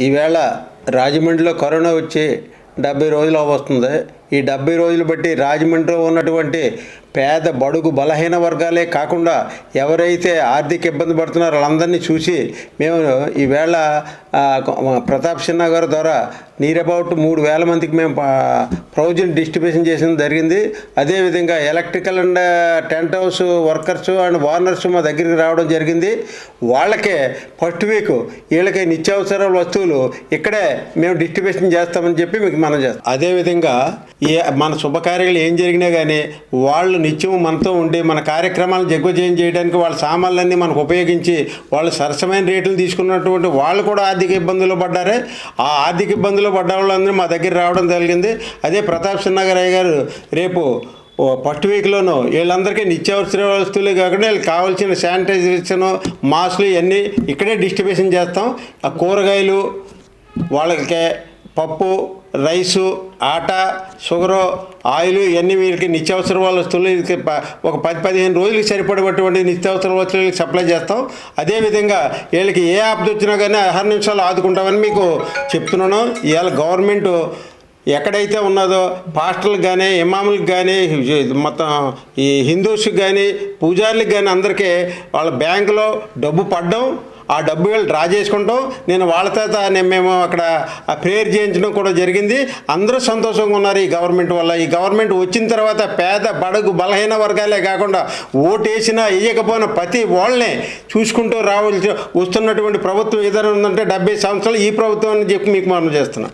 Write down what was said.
ఈవేళ రాజమండ్రిలో కరోనా వచ్చి డెబ్బై రోజులు వస్తుంది ఈ డెబ్బై రోజులు బట్టి రాజమండ్రిలో ఉన్నటువంటి పేద బడుగు బలహీన వర్గాలే కాకుండా ఎవరైతే ఆర్థిక ఇబ్బంది పడుతున్నారో వాళ్ళందరినీ చూసి మేము ఈవేళ ప్రతాప్ సిన్హా గారి ద్వారా నీర్ అబౌట్ మూడు వేల మందికి మేము ప్రొవిజన్ డిస్ట్రిబ్యూషన్ చేసిన జరిగింది. అదేవిధంగా electrical and tent house workers and Warners మా దగ్గరికి రావడం జరిగింది. వాళ్ళకే ఫస్ట్ వీక్ వీళ్ళకి నిత్యావసర వస్తువులు ఇక్కడే మేము డిస్ట్రిబ్యూషన్ చేస్తామని చెప్పి మీకు మనం చేస్తాం. అదేవిధంగా ఏ మన శుభకార్యాలు ఏం జరిగినా కానీ వాళ్ళు నిత్యం మనతో ఉండి మన కార్యక్రమాలు దిగ్విజయం చేయడానికి వాళ్ళ సామాన్లన్నీ మనకు ఉపయోగించి వాళ్ళు సరసమైన రేట్లు తీసుకున్నటువంటి వాళ్ళు కూడా ఆర్థిక ఇబ్బందులు పడ్డారే. ఆ ఆర్థిక ఇబ్బందులు పడ్డ వాళ్ళందరూ మా దగ్గర రావడం జరిగింది. అదే ప్రతాప్ సిన్నగరయ్య గారు రేపు ఫస్ట్ వీక్లోనూ వీళ్ళందరికీ నిత్యావసర వస్తువులు కాకుండా వీళ్ళకి కావాల్సిన శానిటైజేషన్ మాస్కులు ఇవన్నీ ఇక్కడే డిస్ట్రిబ్యూషన్ చేస్తాం. ఆ కూరగాయలు వాళ్ళకి పప్పు రైసు ఆట షుగరు ఆయిల్ ఇవన్నీ వీళ్ళకి నిత్యావసర వస్తువులు. ఒక పది పదిహేను రోజులకి సరిపడేటువంటి నిత్యావసర వస్తువులకి సప్లై చేస్తాం. అదేవిధంగా వీళ్ళకి ఏ ఆపద వచ్చినా కానీ ఆహార నిమిషాలు ఆదుకుంటామని మీకు చెప్తున్నాను. ఇవాళ గవర్నమెంట్ ఎక్కడైతే ఉన్నదో పాస్టర్లకు కానీ ఇమాములకు కానీ మొత్తం ఈ హిందూస్కి కానీ పూజారులకు కానీ అందరికీ వాళ్ళ బ్యాంకులో డబ్బు పడ్డం. ఆ డబ్బు డ్రా చేసుకుంటాం. నేను వాళ్ళ చేత నేను మేము అక్కడ ప్రేయర్ చేయించడం కూడా జరిగింది. అందరూ సంతోషంగా ఉన్నారు ఈ గవర్నమెంట్ వల్ల. ఈ గవర్నమెంట్ వచ్చిన తర్వాత పేద బడుగు బలహీన వర్గాలే కాకుండా ఓటేసినా వేయకపోయినా ప్రతి వాళ్ళనే చూసుకుంటూ రావాల్సి వస్తున్నటువంటి ప్రభుత్వం ఏదైనా ఉందంటే డెబ్బై సంవత్సరాలు ఈ ప్రభుత్వం అని చెప్పి మీకు మనం చేస్తున్నాం.